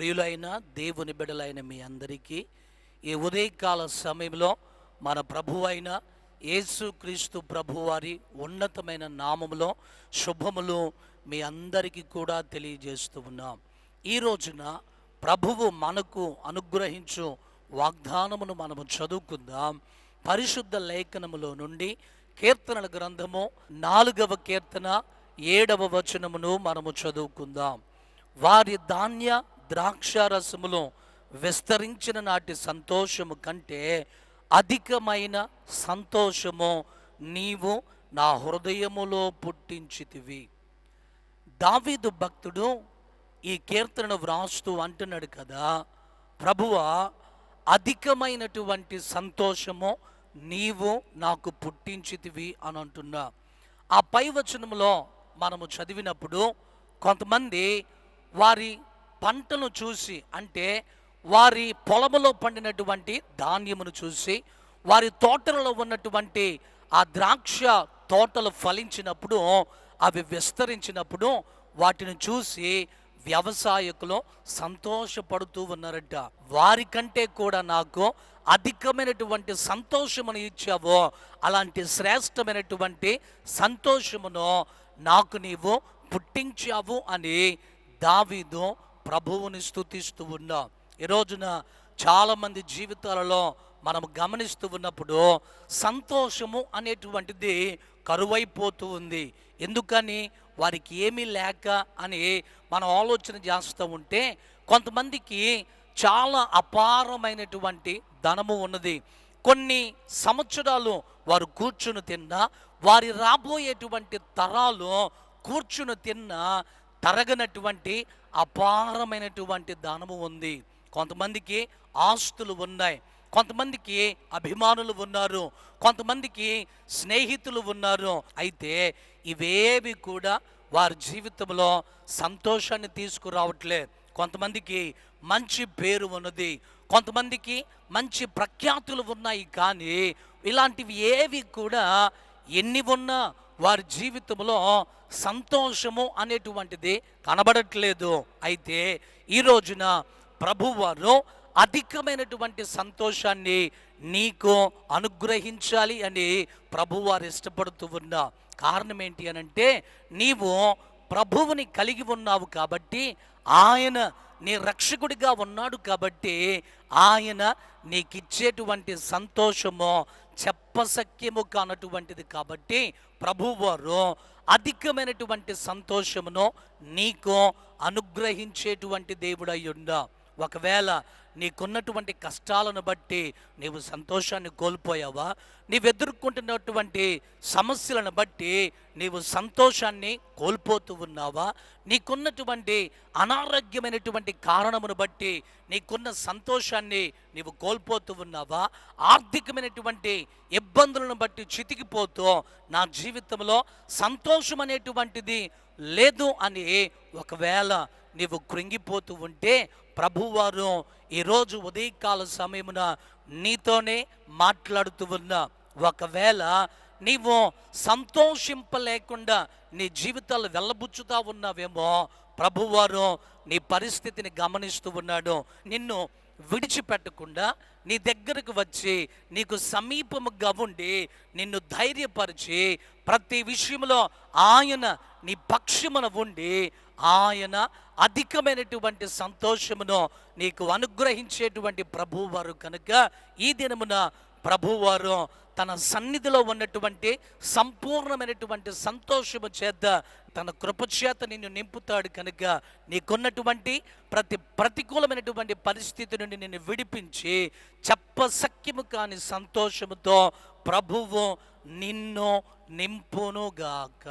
ప్రియులైన దేవుని బిడలైన మీ అందరికీ ఈ ఉదయకాల సమయంలో మన ప్రభు అయిన యేసుక్రీస్తు ప్రభువారి ఉన్నతమైన నామములో శుభములు మీ అందరికీ కూడా తెలియజేస్తూ ఉన్నాం. ఈ రోజున ప్రభువు మనకు అనుగ్రహించు వాగ్దానమును మనము చదువుకుందాం. పరిశుద్ధ లేఖనములో నుండి కీర్తనల గ్రంథము నాలుగవ కీర్తన ఏడవ వచనమును మనము చదువుకుందాం. వారి ధాన్య ద్రాక్షారసములో విస్తరించిన నాటి సంతోషము కంటే అధికమైన సంతోషము నీవు నా హృదయములో పుట్టించితివి. దావీదు భక్తుడు ఈ కీర్తనను వ్రాస్తూ అంటున్నాడు కదా ప్రభువా అధికమైనటువంటి సంతోషము నీవు నాకు పుట్టించితివి అని అంటున్నా. ఆ పై వచనంలో మనము చదివినప్పుడు కొంతమంది వారి పంటను చూసి అంటే వారి పొలములో పండినటువంటి ధాన్యమును చూసి వారి తోటలలో ఉన్నటువంటి ఆ ద్రాక్ష తోటలు ఫలించినప్పుడు అవి విస్తరించినప్పుడు వాటిని చూసి వ్యవసాయకులు సంతోషపడుతూ ఉన్నారట. వారికంటే కూడా నాకు అధికమైనటువంటి సంతోషమును ఇచ్చావో. అలాంటి శ్రేష్టమైనటువంటి సంతోషమును నాకు నీవు పుట్టించావు అని దావీదు ప్రభువుని స్థుతిస్తూ ఉన్నాం ఈ రోజున చాలామంది జీవితాలలో మనం గమనిస్తూ ఉన్నప్పుడు సంతోషము అనేటువంటిది కరువైపోతూ ఉంది. ఎందుకని? వారికి ఏమీ లేక అని మనం ఆలోచన చేస్తూ ఉంటే కొంతమందికి చాలా అపారమైనటువంటి ధనము ఉన్నది. కొన్ని సంవత్సరాలు వారు కూర్చుని తిన్నా వారి రాబోయేటువంటి తరాలు కూర్చుని తిన్నా తరగనటువంటి అపారమైనటువంటి దానము ఉంది. కొంతమందికి ఆస్తులు ఉన్నాయి. కొంతమందికి అభిమానులు ఉన్నారు. కొంతమందికి స్నేహితులు ఉన్నారు. అయితే ఇవేవి కూడా వారి జీవితంలో సంతోషాన్ని తీసుకురావట్లే. కొంతమందికి మంచి పేరు ఉన్నది. కొంతమందికి మంచి ప్రఖ్యాతులు ఉన్నాయి. కానీ ఇలాంటివి ఏవి కూడా ఎన్ని ఉన్నా వారి జీవితంలో సంతోషము అనేటువంటిది కనబడట్లేదు. అయితే ఈ రోజున ప్రభువారు అధికమైనటువంటి సంతోషాన్ని నీకు అనుగ్రహించాలి అని ప్రభువారు ఇష్టపడుతూ ఉన్న కారణం ఏంటి అని అంటే నీవు ప్రభువుని కలిగి ఉన్నావు కాబట్టి ఆయన నీ రక్షకుడిగా ఉన్నాడు కాబట్టి ఆయన నీకిచ్చేటువంటి సంతోషము చెప్పసక్యము కానటువంటిది కాబట్టి ప్రభువారు అధికమైనటువంటి సంతోషమును నీకు అనుగ్రహించేటువంటి దేవుడై ఉండా ఒకవేళ నీకున్నటువంటి కష్టాలను బట్టి నీవు సంతోషాన్ని కోల్పోయావా? నీవు ఎదుర్కొంటున్నటువంటి సమస్యలను బట్టి నీవు సంతోషాన్ని కోల్పోతూ ఉన్నావా? నీకున్నటువంటి అనారోగ్యమైనటువంటి కారణమును బట్టి నీకున్న సంతోషాన్ని నీవు కోల్పోతూ ఉన్నావా? ఆర్థికమైనటువంటి ఇబ్బందులను బట్టి చితికిపోతూ నా జీవితంలో సంతోషం అనేటువంటిది లేదు అని ఒకవేళ నీవు కృంగిపోతూ ఉంటే ప్రభువారు ఈరోజు ఉదయకాల సమయమున నీతోనే మాట్లాడుతూ ఉన్నా ఒకవేళ నీవు సంతోషింపలేకుండా నీ జీవితాలు వెళ్ళబుచ్చుతా ఉన్నావేమో ప్రభువారు నీ పరిస్థితిని గమనిస్తూ ఉన్నాడు. నిన్ను విడిచిపెట్టకుండా నీ దగ్గరకు వచ్చి నీకు సమీపముగా ఉండి నిన్ను ధైర్యపరిచి ప్రతి విషయంలో ఆయన నీ పక్షమున ఉండి ఆయన అధికమైనటువంటి సంతోషమును నీకు అనుగ్రహించేటువంటి ప్రభువారు కనుక ఈ దినమున ప్రభువారు తన సన్నిధిలో ఉన్నటువంటి సంపూర్ణమైనటువంటి సంతోషము చేత తన కృపచేత నిన్ను నింపుతాడు కనుక నీకున్నటువంటి ప్రతి ప్రతికూలమైనటువంటి పరిస్థితి నుండి నిన్ను విడిపించి చెప్పసక్యము కాని సంతోషముతో ప్రభువు నిన్ను నింపునుగాక.